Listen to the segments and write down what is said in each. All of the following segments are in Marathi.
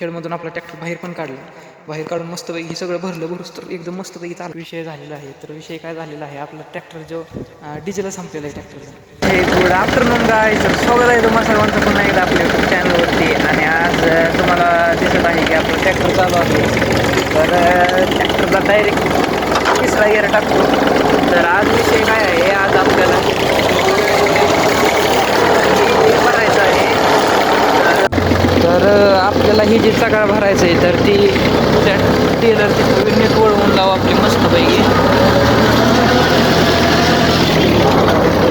खेळमधून आपला ट्रॅक्टर बाहेर पण काढला. बाहेर काढून मस्तपैकी सगळं भरलं भरूस तर एकदम मस्तपैकी चालू विषय झालेला आहे. तर विषय काय झालेला आहे? आपला ट्रॅक्टर जो डिझेलच संपलेला आहे ट्रॅक्टरचा हे गुड आफ्टरनून गाय तर स्वागत आहे तुम्हाला सर्वांचं पुन्हा एकदा आपल्या युट्यूब चॅनलवरती आणि आज तुम्हाला दिसत आहे की आपलं ट्रॅक्टर चालू आहे. तर ट्रॅक्टरला डायरेक्ट तिसरा इयर टाकतो. तर आज विषय काय आहे? आज आपल्याला भरायचं आहे तर अ, आपल्याला ही जी चकाळ भरायचं आहे तर ती त्या टेलर तिथं नीट वळवून लावू आपली मस्तपैकी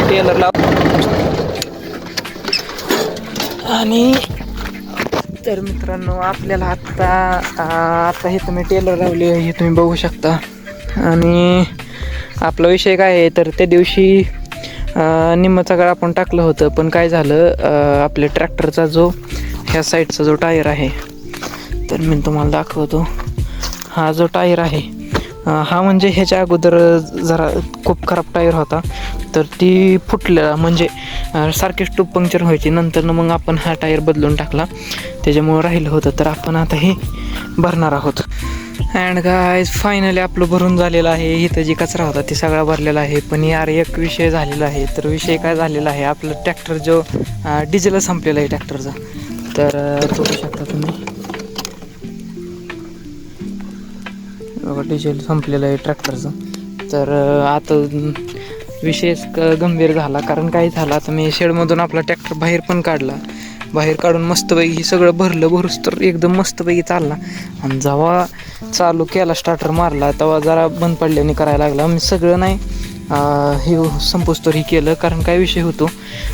टेलर लाव. आणि तर मित्रांनो आपल्याला आत्ता आत्ता आता हे तुम्ही टेलर लावले हे तुम्ही बघू शकता. आणि आपला विषय काय आहे तर त्या दिवशी निम्मचा निम्म आपण टाकलं होतं पण काय झालं आपल्या ट्रॅक्टरचा जो ह्या साईडचा जो टायर आहे तर मी तुम्हाला दाखवतो. हा जो टायर आहे हा म्हणजे ह्याच्या अगोदर जरा खूप खराब टायर होता. तर ती फुटलेला म्हणजे सारखीच टूप पंक्चर व्हायची. नंतर मग आपण हा टायर बदलून टाकला. त्याच्यामुळं राहिलं होतं. तर आपण आता हे भरणार आहोत. अँड गाय फायनली आपलं भरून झालेलं आहे. इथं जी कचरा होता ते सगळा भरलेला आहे. पण यार एक विषय झालेला आहे. तर विषय काय झालेला आहे? आपलं ट्रॅक्टर जो डिझेल संपलेला आहे ट्रॅक्टरचा तर बघू शकता तुम्ही. बघा डिझेल संपलेलं आहे ट्रॅक्टरचं. तर आता विशेष गंभीर झाला. कारण काय झालं आता मी शेडमधून आपला ट्रॅक्टर बाहेर पण काढला. बाहेर काढून मस्तपैकी सगळं भरलं भरूस तर एकदम मस्तपैकी चालला. आणि जेव्हा चालू केला स्टार्टर मारला तेव्हा जरा बंद पडल्याने करायला लागला. मी सगळं नाही हे संपोस्तर ही केलं कारण काय विषय होतो?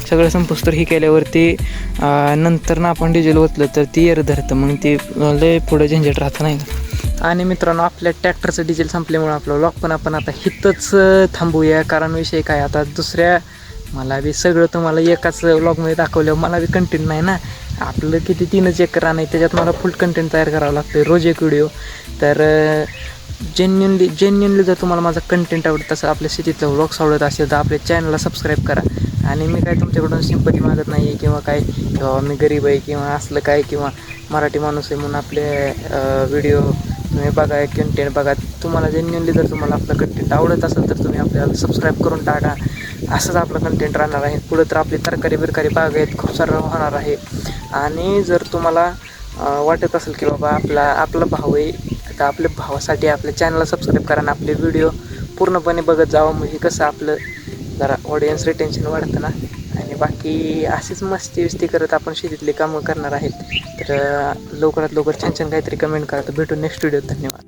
सगळं संपोस्तर ही केल्यावरती नंतर ना आपण डिझेल ओतलं तर ती एर धरतं मग ते लय पुढं झंझट राहतं नाही आणि मित्रांनो आपल्या ट्रॅक्टरचं डिझेल संपल्यामुळे आपलं लॉक पण आपण आता हितच थांबूया. कारण विषय काय आता दुसऱ्या मला बी सगळं तुम्हाला एकाच व्लॉगमध्ये दाखवलं मला बी कंटेंट नाही ना? आपलं किती तीनच एकर रान आहे त्याच्यात मला फुल कंटेंट तयार करावं लागतं रोज एक व्हिडिओ तर जेन्युनली जेन्युनली जर तुम्हाला माझा कंटेंट आवडत तसं आपल्या शेतीतलं व्लॉग्स आवडत असेल तर आपल्या चॅनलला सबस्क्राईब करा. आणि मी काय तुमच्याकडून सिंपती मागत नाही आहे किंवा काय किंवा मी गरीब आहे किंवा असलं काय किंवा मराठी माणूस आहे म्हणून आपले व्हिडिओ तुम्ही बघा कंटेंट बघा. तुम्हाला जेन्युनली जर तुम्हाला आपलं कंटेंट आवडत असेल तर तुम्ही आपल्याला सबस्क्राईब करून टाका. असंच आपलं कंटेंट राहणार आहे. पुढं तर आपली तरकारी बिरकारी बाग आहेत खूप सारं होणार आहे. आणि जर तुम्हाला वाटत असेल की बाबा आपला आपला भाव आहे तर आपल्या भावासाठी आपल्या चॅनलला सबस्क्राईब करा आणि आपले व्हिडिओ पूर्णपणे बघत जावं. म्हणजे कसं आपलं जरा ऑडियन्स रिटेन्शन वाढतं ना. आणि बाकी अशीच मस्ती विस्ती करत आपण शेतीतले कामं करणार आहेत. तर लवकरात लवकर छान छान काहीतरी कमेंट करा. तर भेटू नेक्स्ट व्हिडिओ धन्यवाद.